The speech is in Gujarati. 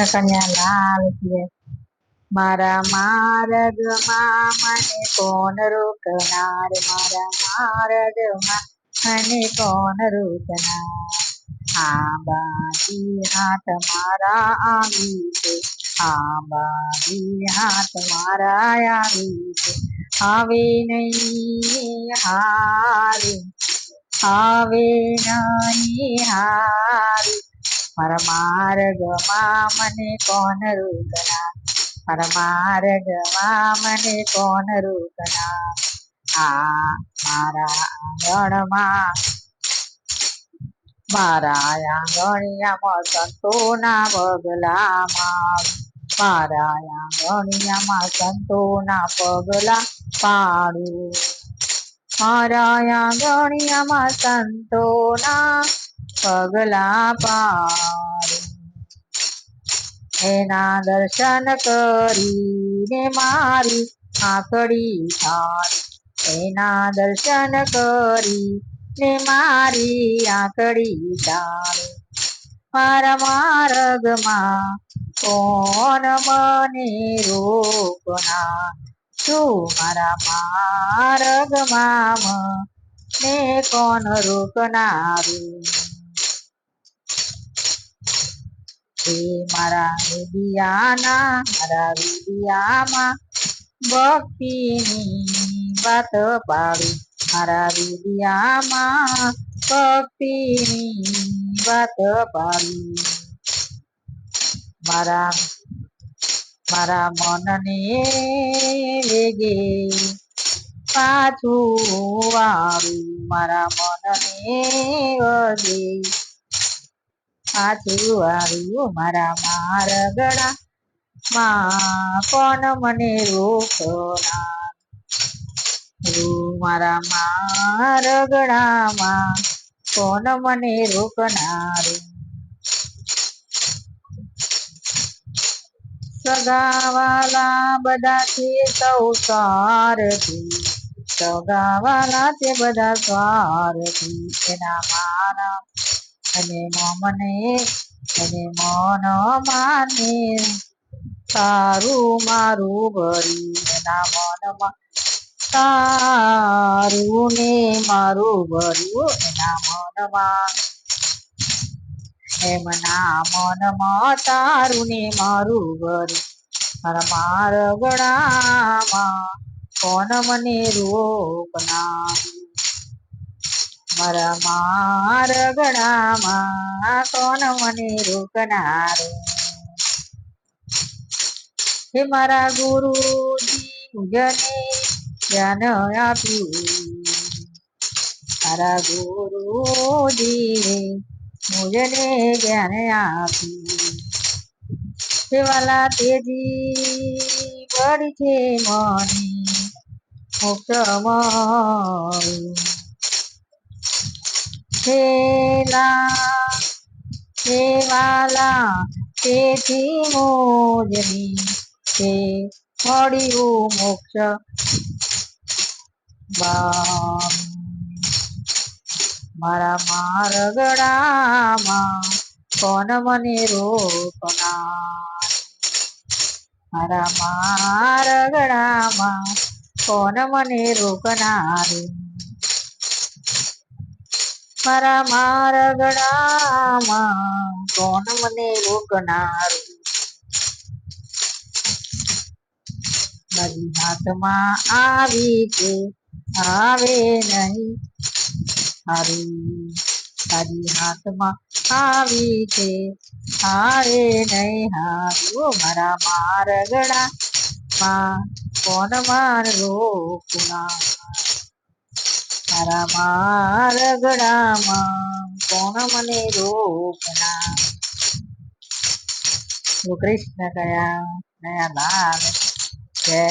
કૃષ્ણ કન્યા લાલ છે મારા માર્ગમાં મને કોણ રોકનાર? મારા માર્ગમાં મને કોણ રોકનાર? આ બાજી હાથ મારા આવી છે. આ બાજી હાથ મારા આવી છે. આવે નહીં, હારી. આવે નહીં, હારી. મારા માર્ગમાં મને કોણ રોકના મારા માર્ગમાં મને કોણ રોકના આ મારા આંગણમાં, મારા આંગણિયામાં સંતોના પગલામાં, મારા આંગણિયામાં સંતોના પગલા પાડું. મારા આંગણિયામાં સંતોના પગલા પાર એના દર્શન કરીને મારી આંકડી થાય એના દર્શન કરી ને મારી આંકડી ચાલે મારા માર્ગમાં કોણ મને રોકના તું મારા માર્ગમાં ને કોણ રોકનારું? એ મારા વિદ્યાના, મારા વિદ્યામાં ભક્તિની વાત પાડી. મારા વિદ્યામાં ભક્તિની વાત પાડી. મારા મારા મનને વેગે પાછું વાળું. મારા મનને વગે પાછું આવ્યું મારા માર ગળા માં કોણ મને રોકના મારા મારગડામાં કોણ મને રોકનારું? સગાવાલા બધાથી સૌ સગા સગાવાલા તે બધા સારથી એના માના અને મને અને મન માને તારું મારું ભરી મનમાં. તારું ને મારું ભર્યું એના મનમાં. એમના મનમાં તારું ને મારું ભર્યું મારા મારગડામાં કોણ મને રોકનાર? મારા મારગડામાં કોણ મને રોકનાર? હે મારા ગુરુજી મુજને જ્ઞાન આપ્યું મારા ગુરુજી મુજને જ્ઞાન આપ્યું સેવાલા તેજી પડી છે મની મોક્ષ મારું છેલા સેવાલા તેથી મોજની તે મળ્યું મોક્ષ મારા મારગડામાં કોણ મને રોકના મારા મારગડામાં કોણ મને રોકનાર મારા મારગડામાં કોણ મને રોકનાર? મારી હાથમાં આવી છે આવે નહીં? હારું તારી હાથમાં આવી છે હારે નહીં? હારું, મારા મારગડા માં કોણ માર મારા મારગડામાં કોણ મને રોકના કૃષ્ણ કયા નયા લાલ જય